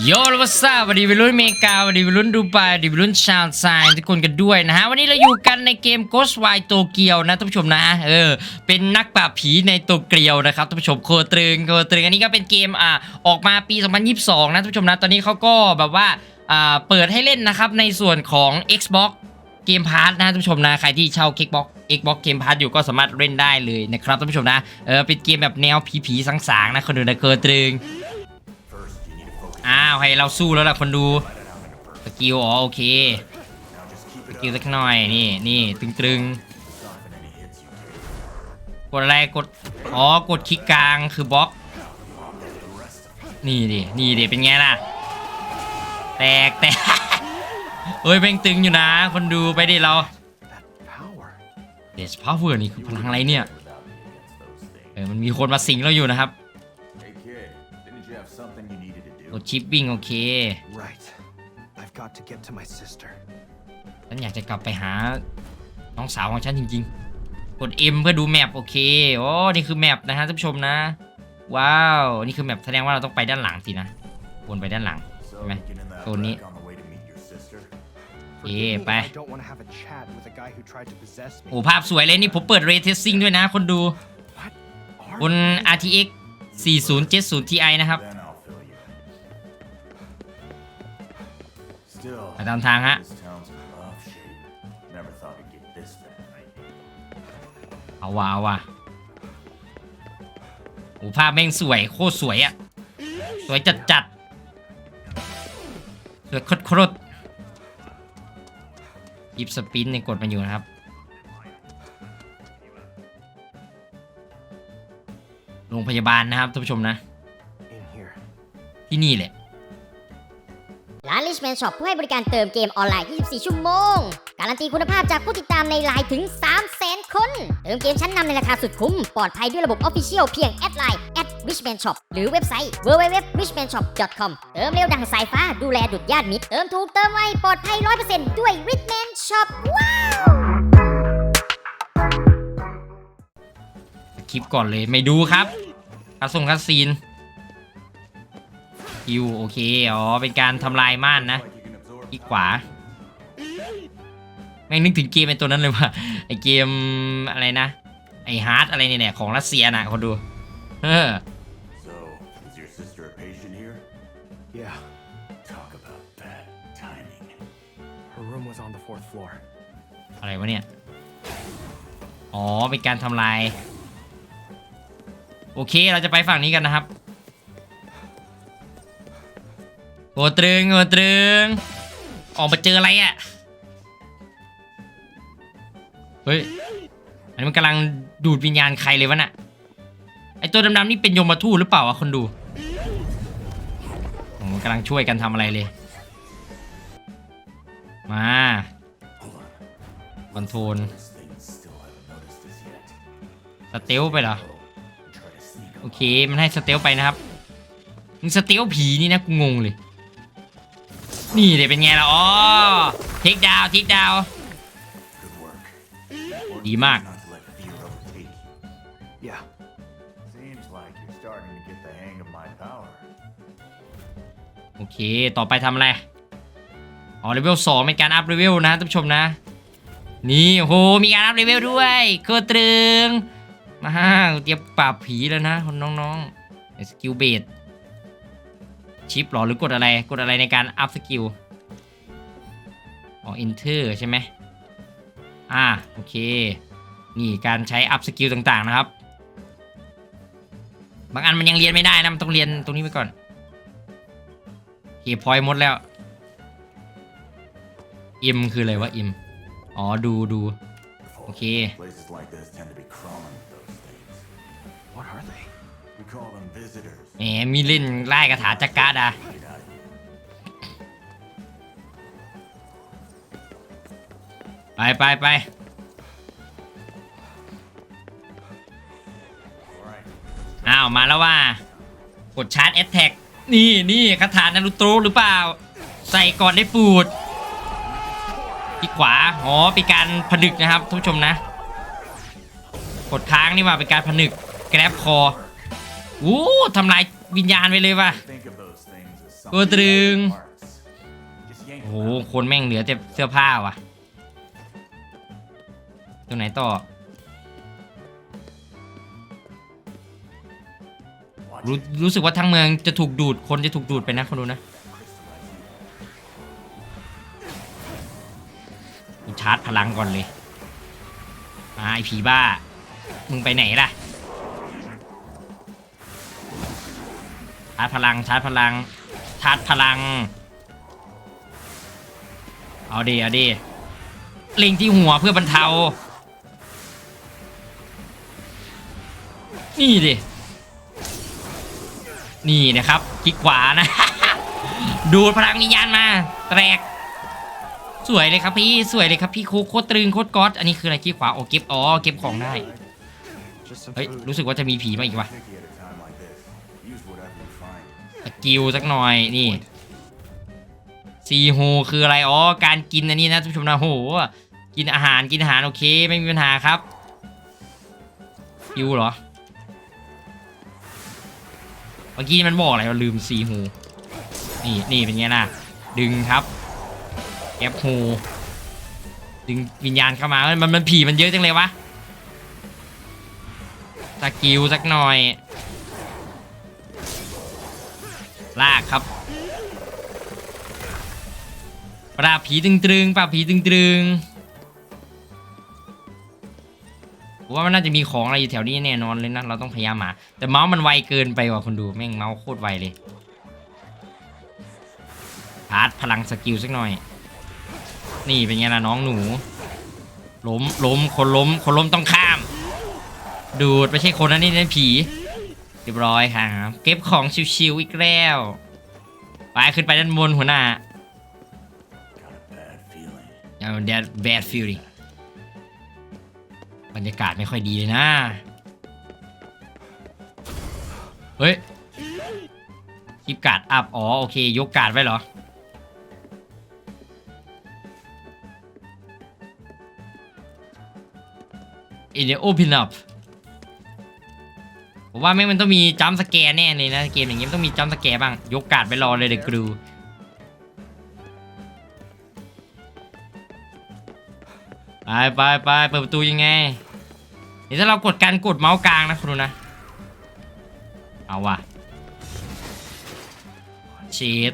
โยลวัสดีวัสดีวัยรุ่นอเมริกาวัสดีวัยรุ่นดูไบวัสดีวัยรุ่นชาวไซน์ทุกคนกันด้วยนะฮะ วันนี้เราอยู่กันในเกม Ghost w i โตเกียวนะท่านผู้ชมนะเออเป็นนักปราบผีในโตเกียวนะครับท่านผู้ชมโคตรึงโคตรึงอันนี้ก็เป็นเกมอ่าออกมาปี 2022 นะท่านผู้ชมนะ ตอนนี้เขาก็แบบว่าอ่าเปิดให้เล่นนะครับในส่วนของ Xbox เกมพาร์ทนะท่านผู้ชมนะใครที่เช่า Xbox Xbox เกมพาร์ทอยู่ก็สามารถเล่นได้เลยนะครับท่านผู้ชมนะเออเป็นเกมแบบแนวผีๆสางๆนะคนดูนะโคตรึง อ้าวให้เราสู้แล้วล่ะคนดูสกิลอ๋อโอเคสกิลสักหน่อยนี่นี่ตึงตึงกดอะไรกดอ๋อกดคลิกกลางคือบล็อก นี่ดินี่ดิเป็นไงล่ะ แตกแตกเฮ้ยแม่งตึงอยู่นะ คนดูไปดิเราเดสพาวเวอร์นี่คือพลังอะไรเนี่ยเออมันมีคนมาสิงเราอยู่นะครับ ก do? ดชิปวิ่งโอเค Right. I've got to get to my sister. ฉันอยากจะกลับไปหาน้องสาวของฉันจริงๆ กด M เพื่อดูแมปโอเค โอ้ นี่คือแมปนะฮะท่านผู้ชมนะ ว้าว นี่คือแมปแสดงว่าเราต้องไปด้านหลังสินะ วนไปด้านหลัง So, Meh. you in that Cô ní. wreck on the way to meet your sister? Forgive me, bye. I don't want to have a chat with a guy who tried to possess โอ้ me. ภาพสวยเลยนี่ผมเปิด Ray Tracing ด้วยนะ คนดู What? Are บน RTX 4070 Ti นะครับ ตามทางฮะ this town's in rough shape. Never thought it'd get this bad. เอาว่ะเอาว่ะโอ้ภาพแม่งสวยโคตรสวยอะสวยจัดจัดๆสวยโคตรๆยิบสปินเนี่ยกดมาอยู่นะครับโรงพยาบาลนะครับท่านผู้ชมนะ in here? ที่นี่แหละ Xman Shop ผู้ให้บริการเติมเกมออนไลน์ 24 ชั่วโมง การันตีคุณภาพจากผู้ติดตามในไลน์ถึง 300,000 คน เติมเกมชั้นนำในราคาสุดคุ้ม ปลอดภัยด้วยระบบ Official เพียงแอดไลน์ @richman shop หรือเว็บไซต์ www.richmanshop.com เติมเร็วดังสายฟ้าดูแลดุดญาติมิตร เติมถูกเติมไวปลอดภัย 100%ด้วย Richman Shop ว้าวคลิปก่อนเลยไม่ดูครับคัสส่งคัสซีน คิวโอเค อ๋อ เป็นการทำลายม่านนะ Like you can absorb ที่ขวา แม่งนึกถึงเกมเป็นตัวนั้นเลยว่าไอเกมอะไรนะ ไอฮาร์ดอะไรเนี่ยเนี่ยของรัสเซียน่ะคนดู เออ So, is your sister a patient here? Yeah. Talk about bad timing. Her room was on the fourth floor. อะไรวะเนี่ย อ๋อ เป็นการทำลาย โอเค เราจะไปฝั่งนี้กันนะครับ โกตรึงโกตรึง ออกมาเจออะไรอะ่ะ เฮ้ย อันนี้มันกำลังดูดวิญญาณใครเลยวะน่ะ ไอตัวดำๆนี่เป็นยมทูตหรือเปล่าวะคนดูโอ้มันกำลังช่วยกันทำอะไรเลย มาคอนโทรลสเตลไปเหรอ โอเค มันให้สเตลไปนะครับ มึงสเตลผีนี่นะ กูงงเลย นี่เดี๋ยวเป็นไงล่ะอ๋อเทคดาวเทคดาว Good work. ดีมาก Not to let fear overtake you. Yeah. Seems like you're starting to get the hang of my power. โอเค ต่อไปทำอะไร อ๋อเลเวลสองเป็นการอัพเลเวลนะท่านผู้ชมนะ นี่โอ้โหมีการอัพเลเวลด้วยเคอตรึง มาฮ่าเตรียมปราบผีแล้วนะคนน้องๆสกิลเบส ชิปหรอหรือกดอะไรกดอะไรในการอัพสกิลอ๋อ enter ใช่ไหมอ่าโอเค นี่การใช้อัพสกิลต่างๆนะครับ บางอันมันยังเรียนไม่ได้นะ มันต้องเรียนตรงนี้ไปก่อนเคพอยหมดแล้ว M คืออะไรวะ M อ๋อ ดูดูโอเค Places like this tend to be crawling with those things. What are they? แหมมีเล่นไล่กระถาจักรการ์ดอะ Get out of here. ไปไปไป Alright. อ้าว มาแล้วว่า กดชาร์จแอตแทกนี่นี่คาถานารุโตะหรือเปล่า ใส่ก่อนได้ปูดที่ขวาอ๋อเป็นการผนึกนะครับท่านผู้ชมนะ กดค้างนี่ว่าเป็นการผนึกแกร็บคอ อู้ทำลายวิญญาณไปเลยว่ะ Think of those things as Cô something Trương. like parts. Just yank โอ้โหคนแม่งเหลือแต่เสื้อผ้าว่ะ ตัวไหนต่อ รู้รู้สึกว่าทั้งเมืองจะถูกดูดคนจะถูกดูดไปนะคนดูนะกูชาร์จพลังก่อนเลยมาไอผีบ้า มึงไปไหนล่ะาร์จพลังชาร์จพลังชาร์จพลัง เอาดีเอาดีเล็งที่หัวเพื่อบรรเทา นี่ดิ นี่นะครับคลิกขวานะ ดูดพลังวิญญาณมา แตก สวยเลยครับพี่ สวยเลยครับพี่โคโคตรตรึงโคตรก๊อตอันนี้คืออะไรคลิกขวาโอ้เก็บอ๋อเก็บของได้ เฮ้ย รู้สึกว่าจะมีผีมาอีกว่ะ กิลสักหน่อยนี่ซีโฮคืออะไรอ๋อการกินอันนี้นะท่านผู้ชมนะโหกินอาหารกินอาหารโอเคไม่มีปัญหาครับคิวเหรอเมื่อกี้มันบอกอะไรเราลืมซีโฮนี่นี่เป็นไงล่ะ ดึงครับแก็บโฮดึงวิญญาณเข้ามามันมันผีมันเยอะจังเลยวะสกิลสักหน่อย ปราบผีตึงตรึงปราบผีตึงตรึงผมว่ามันน่าจะมีของอะไรอยู่แถวนี้แน่นอนเลยนะ เราต้องพยายามหา แต่เมาส์มันไวเกินไปว่ะคนดู แม่งเมาส์โคตรไวเลยชาร์จพลังสกิลสักหน่อย นี่เป็นไงล่ะน้องหนู ล้มล้มคนล้ม คนล้มต้องข้าม ดูดไม่ใช่คนนะนี่นั่นผีเรียบร้อยครับ เก็บของชิวๆอีกแล้ว ไปขึ้นไปด้านบนหัวหน้า เอา that bad feeling บรรยากาศไม่ค่อยดีเลยนะ เฮ้ยคลิปการ์ดอัพ อ๋อ โอเค ยกการ์ดไว้เหรอ in the open up ผมว่าแม่งมันต้องมีจัมสแกร์แน่เลยนะ เกมอย่างเงี้ยมันต้องมีจัมสแกร์บ้าง ยกการ์ดไปรอเลยเด็กกรู ไปไปเปิดประตูยังไงเดี๋ยวถ้าเรากดการกดเมาส์กลางนะคุณดูนะ เอาว่ะเชด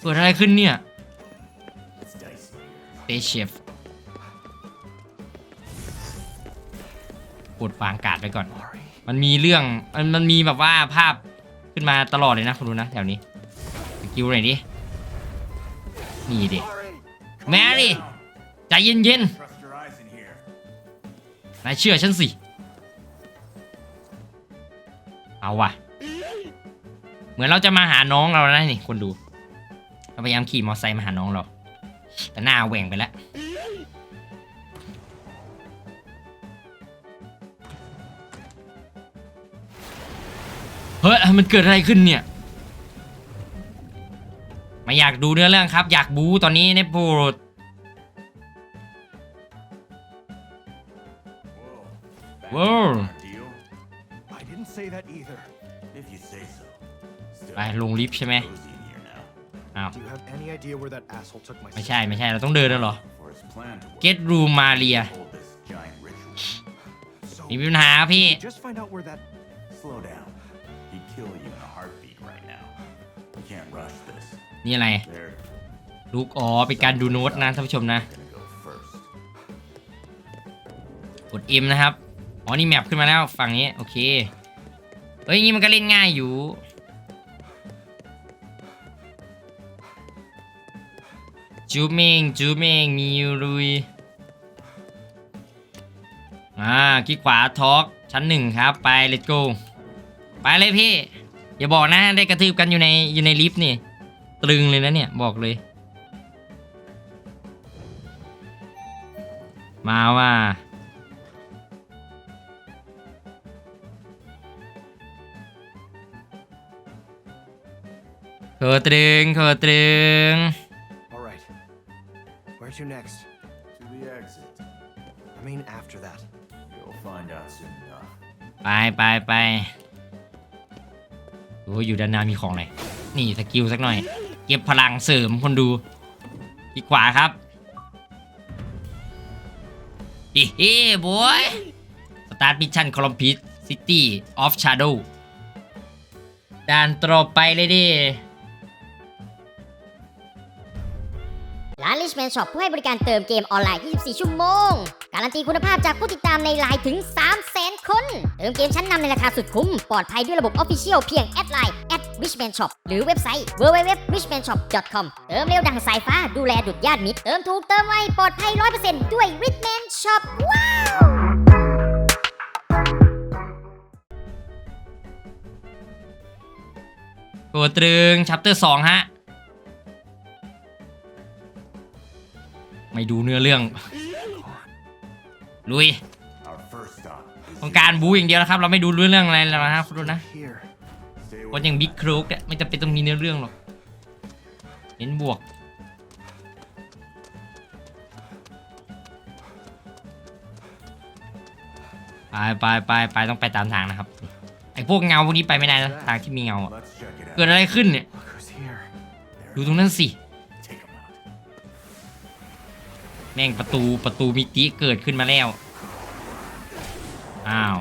เกิดอะไรขึ้นเนี่ยเตเชฟกดวางกาดไปก่อน มันมีเรื่อง มันมันมีแบบว่าภาพขึ้นมาตลอดเลยนะคุณดูนะแถวนี้สกิลหนดินี่ดิแมรี่ใจเย็น Trust นายเชื่อฉันสิ เอาว่ะ เหมือนเราจะมาหาน้องเราแล้วนะนี่คนดู เราพยายามขี่มอเตอร์ไซค์มาหาน้องเรา แต่หน้าแหว่งไปแล้วเฮ้ย มันเกิดอะไรขึ้นเนี่ย ไม่อยากดูเนื้อเรื่องครับ อยากบูตอนนี้ในโปรด Whoa. Bad Whoa. deal? I didn't say that either. If you say so. Still, ไปลงลิฟต์ใช่ไหม cozy in here now. อ้าว Do you have any idea where that asshole took my ไม่ใช่ ไม่ใช่ เราต้องเดินแล้วเหรอ For his plan to work, Get room มาเรีย hold this giant ritual. So, มีปัญหาพี่ just find out where that. Slow down. He'd kill you in a heartbeat right now. You can't rush this. นี่อะไร They're ลูกอ๋อเป็นการดูโน้ตนะท่านผู้ชมนะ gonna go first. กด M นะครับ อ๋อนี่แมปขึ้นมาแล้วฝั่งนี้โอเคเฮ้ยงี้มันก็เล่นง่ายอยู่ จูเมงจูเมงมีลุยอ่าคลิกขวาทอกชั้นหนึ่งครับไป let's go ไปเลยพี่ อย่าบอกนะได้กระทืบกันอยู่ในอยู่ในลิฟต์นี่ ตรึงเลยนะเนี่ยบอกเลย มาว่า เขอตรึงเขอตรึง All right. Where to next? To the exit. I mean, after that. You'll find out soon enough. ไปไปไปโอ้ยอยู่ด้านหน้ามีของอะไรนี่สกิลสักหน่อย เก็บพลังเสริมคนดูอีกขวาครับอีเฮ้บอยสตาร์ทมิชชั่นคอลัมพิสซิตี้ออฟชาร์โดด่านต่อไปเลยดิ ร้าน Richman Shop ผู้ให้บริการเติมเกมออนไลน์ 24 ชั่วโมง การันตีคุณภาพจากผู้ติดตามในไลน์ถึง 300,000 คน เติมเกมชั้นนำในราคาสุดคุ้ม ปลอดภัยด้วยระบบ Official เพียงแอดไลน์ @richman shop หรือเว็บไซต์ www.richmanshop.com เติมเร็วดังสายฟ้าดูแลดุดญาติมิตร เติมถูกเติมไวปลอดภัย 100%ด้วย Richman Shop ว้าวตัวตรึงชัปเตอร์สองฮะ ไม่ดูเนื้อเรื่อง ลุย Our first stop. is ต้องการบูอย่างเดียวนะครับ เราไม่ดูเรื่องอะไรแล้วนะคุณดูนะ Here. Stay คน away. อย่างบิ๊กครูกเนี่ยไม่จำเป็นต้องมีเนื้อเรื่องหรอกเน้นบวก ไปไปไปไปต้องไปตามทางนะครับ ไอ้พวกเงาพวกนี้ไปไม่ได้นะทางที่มีเงาอะ Let's check it เกิด out. อะไรขึ้นเนี่ย Look who's here. ดูตรงนั้นสิ แม่งประตูประตูมิติเกิดขึ้นมาแล้ว อ้าว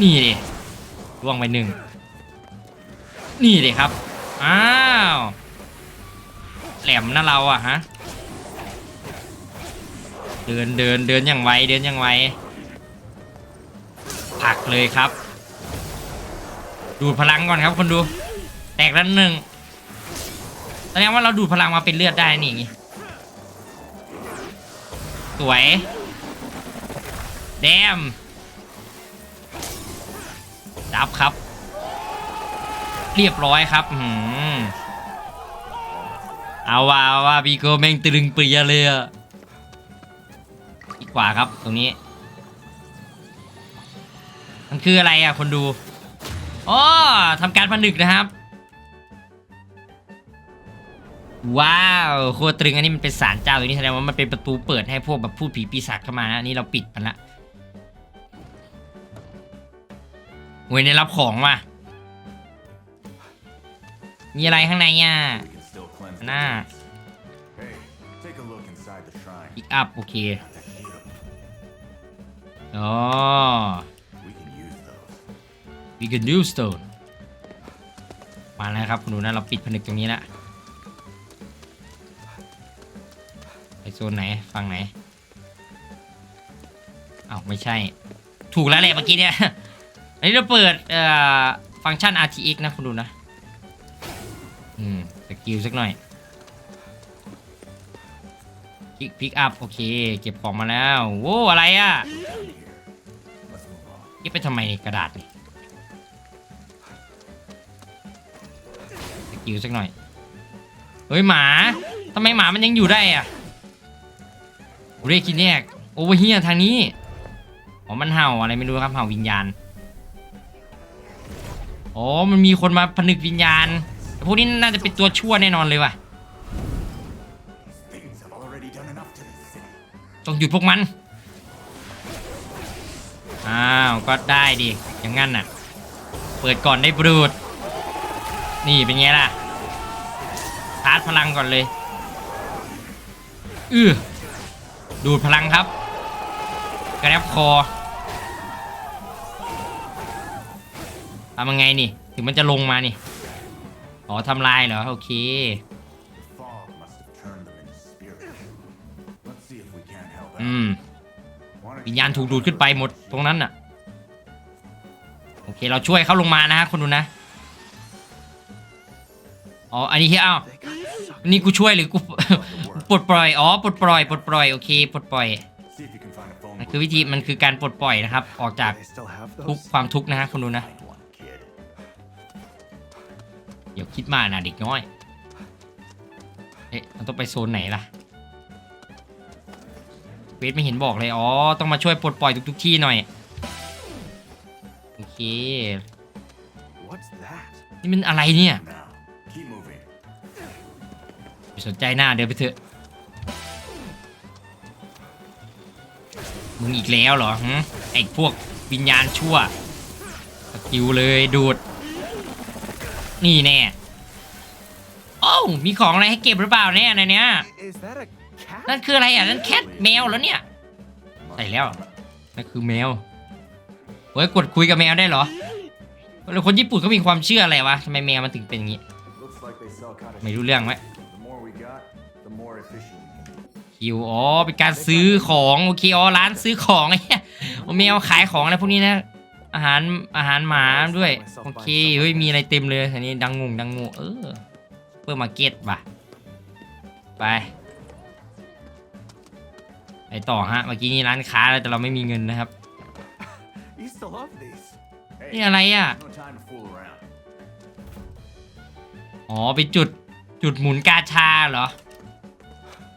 นี่ดิล่วงไปหนึ่ง นี่ดิครับ อ้าว แหลมนะเราอะฮะ เดินเดินเดินอย่างไวเดินอย่างไวผลักเลยครับ ดูดพลังก่อนครับคนดู แตกแล้วหนึ่ง แสดงว่าเราดูดพลังมาเป็นเลือดได้นี่อย่างงี้สวยแดมจับครับ เรียบร้อยครับอืมเอาว่าว่าบีโกแม่งตรึงเปรียเลยอะอีกขวาครับตรงนี้ มันคืออะไรอะคนดูอ๋อทำการผนึกนะครับ ว้าวโคตรตรึงอันนี้มันเป็นสารเจ้าตัวนี้แสดงว่ามันเป็นประตูเปิดให้พวกแบบพูดผีปีศาจเข้ามานะอันนี้เราปิดมันละเว้ยได้รับของว่ะมีอะไรข้างในเนี่ย We can still cleanse the Nah. wounds. Hey, take a look inside the shrine. พิกอัพโอเคอ๋อ We can use stone มาแล้วครับคุณดูนะเราปิดผนึกตรงนี้ละ ซนไหนฝั่งไหนเอ้าไม่ใช่ ถูกแล้วแหละเมื่อกี้เนี่ย อันนี้เราเปิดฟังก์ชัน RTX นะคุณดูนะ อืมสกิลสักหน่อยพิกพิกอัพโอเค เก็บของมาแล้วโว้อะไรอะ่ะ Down here. Let's move on. เก็บไปทำไมกระดาษนี่สกิลสักหน่อย เฮ้ยหมาทำไมหมามันยังอยู่ได้อะ เรียกกินแยกโอเวอร์เฮียทางนี้อ๋อมันเห่าอะไรไม่รู้ครับเห่าวิญญาณอ๋อมันมีคนมาผนึกวิญญาณพวกนี้น่าจะเป็นตัวชั่วแน่นอนเลยว่ะต้องหยุดพวกมัน อ้าว ก็ได้ดิ อย่างงั้นน่ะ เปิดก่อนได้บรูด นี่เป็นไงล่ะชาร์จพลังก่อนเลย อือ ดูดพลังครับ กระแนบคอทำยังไงนี่ ถึงมันจะลงมานี่ อ๋อทำลายเหรอ โอเค อืม วิญญาณถูกดูดขึ้นไปหมดตรงนั้นน่ะ โอเค เราช่วยเขาลงมานะฮะคนดูนะ อ๋อ อันนี้ที่อ้าวนี่กูช่วยหรือกู ปลดปล่อยอ๋อปลดปล่อยปลดปล่อยโอเคปลดปล่อย See if you can find a phone มัน book. คือวิธีมันคือการปลดปล่อยนะครับ ออกจาก They still have ทุก those. ความทุกข์นะฮะคนดูนะ Find one, kid. เดี๋ยวคิดมากนะเด็กน้อยเอ๊ะมันต้องไปโซนไหนล่ะเวทไม่เห็นบอกเลยอ๋อต้องมาช่วยปลดปล่อยทุกๆที่หน่อยโอเค What's that? นี่มันอะไรเนี่ย Now, keep moving. ไม่สนใจหน้าเดินไปเถอะ มึงอีกแล้วเหรอหึไอ้พวกวิญญาณชั่วตระหิวเลยดูด นี่แน่โอ้มีของอะไรให้เก็บหรือเปล่าเนี่ยในเนี้ยนั่นคืออะไรอะนั่นแคทแมวแล้วเนี่ยใส่แล้วนั่นคือแมวเฮ้ยกดคุยกับแมวได้เหรอแล้วคนญี่ปุ่นเขามีความเชื่ออะไรวะทำไมแมวมันถึงเป็นอย่างนี้ ไม่รู้เรื่องไหม คิวอ๋อเป็นการซื้อของโอเคอ๋อร้านซื้อของไอ้เนี่ยแมวขายของอะไรพวกนี้นะ อาหารอาหารหมาด้วยโอเคเฮ้ยมีอะไรเต็มเลยอันนี้ดังงงดังงูเออเพื่อมาเก็ตว่ะไปไปต่อฮะเมื่อกี้นี่ร้านค้าแล้วแต่เราไม่มีเงินนะครับ You still have these? นี่อะไรอะ No time to fool around. อ๋อเป็นจุดจุดหมุนกาชาเหรอ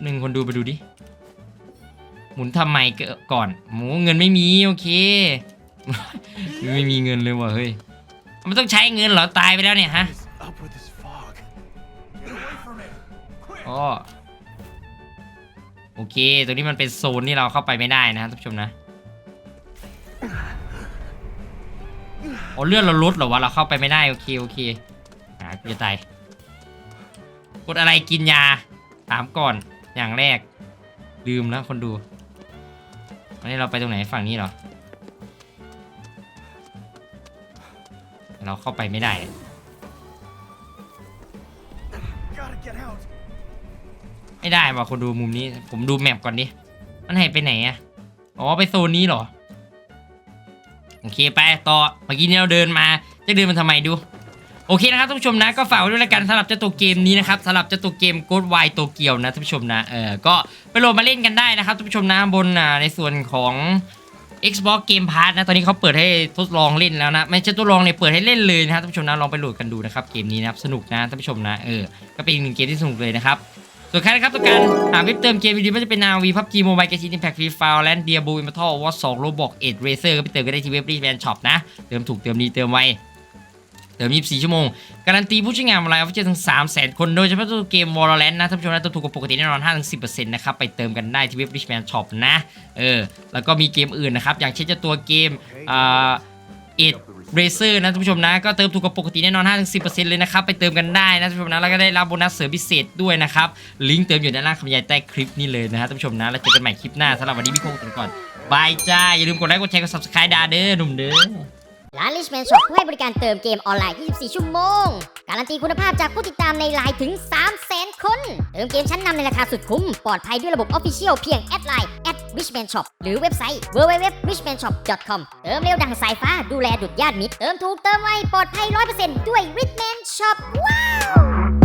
หนึ่งคนดูไปดูดิ หมุนทำไมเกิดก่อน หมูเงินไม่มีโอเค ไม่มีเงินเลยว่ะเฮ้ย มันต้องใช้เงินเหรอตายไปแล้วเนี่ยฮะ What is up with this fog? Get away from it! Quick! อ๋อโอเค ตรงนี้มันเป็นโซนที่เราเข้าไปไม่ได้นะท่านผู้ชมนะอ๋อเลื่อนเราลดเหรอวะ เราเข้าไปไม่ได้ โอเค โอเคอ่ากูจะตาย กดอะไรกินยา ถามก่อน อย่างแรก ลืมแล้วคนดูวันนี้เราไปตรงไหนฝั่งนี้เหรอ เราเข้าไปไม่ได้ ไม่ได้ว่ะคนดูมุมนี้ ผมดูแมปก่อนดิ มันให้ไปไหนอะอ๋อไปโซนนี้เหรอ โอเคไปต่อ เมื่อกี้นี้เราเดินมา จะเดินมาทำไมดู โอเคนะครับท่านผู้ชมนะก็ฝากไว้ด้วยละกันสำหรับเจ้าตัวเกมนี้นะครับสำหรับเจ้าตัวเกม Ghost w i โตเกียวนะท่านผู้ชมนะเออก็ไปโหลดมาเล่นกันได้นะครับท่านผู้ชมนะบนในส่วนของ Xbox Game Pass นะ ตอนนี้เขาเปิดให้ทดลองเล่นแล้วนะ ไม่ใช่ทดลองเลยเปิดให้เล่นเลยนะครับท่านผู้ชมนะ ลองไปโหลดกันดูนะครับ เกมนี้นะครับ สนุกนะท่านผู้ชมนะ เออ ก็เป็นอีกหนึ่งเกมที่สนุกเลยนะครับ ส่วนใครนะครับต้องการหาเว็บเติมเกมวิดีโอไม่ว่าจะเป็นนาวีพับจีโมบายเกชินอิมแพคฟรีฟาวแลนด์เดียบูอิมพัทอลวอตสองโรบอกเอ็ดเรเซอร์ก็ไปเติมกันได้ที่เว็บรีแมนช็อปนะ เติมถูกเติมดีเติมไว เติม 24 ชั่วโมง การันตีผู้ใช้งานออนไลน์ออฟฟิเชียลถึง 300,000 คน โดยเฉพาะตัวเกม Valorant นะท่านผู้ชมนะตัวถูกกว่าปกติแน่นอน 5-10%นะครับ ไปเติมกันได้ที่เว็บ Richman Shop นะ เออ แล้วก็มีเกมอื่นนะครับ อย่างเช่นเจ้าตัวเกมอ่าเอ็ดเรเซอร์นะท่านผู้ชมนะ ก็เติมถูกกว่าปกติแน่นอน 5-10%เลยนะครับ ไปเติมกันได้นะท่านผู้ชมนะ แล้วก็ได้รับโบนัสเสริมพิเศษด้วยนะครับ ลิงก์เติมอยู่ด้านล่างคำบรรยายใต้คลิปนี้เลยนะฮะท่านผู้ชมนะ แล้วเจอกันใหม่คลิปหน้าสำหรับวันนี้พี่โคงกันก่อนบายจ้าอย่าลืมกดไลค์กดแชร์กด subscribe ดาเด้อหนุ่มเด้อ ร้าน Richman Shop ผู้ให้บริการเติมเกมออนไลน์ 24 ชั่วโมง การันตีคุณภาพจากผู้ติดตามในไลน์ถึง 300,000 คน เติมเกมชั้นนำในราคาสุดคุ้ม ปลอดภัยด้วยระบบ Official เพียงแอดไลน์ @richman shop หรือเว็บไซต์ www.richmanshop.com เติมเร็วดังสายฟ้าดูแลดุดญาติมิตร เติมถูกเติมไวปลอดภัย 100%ด้วย Richman Shop ว้าว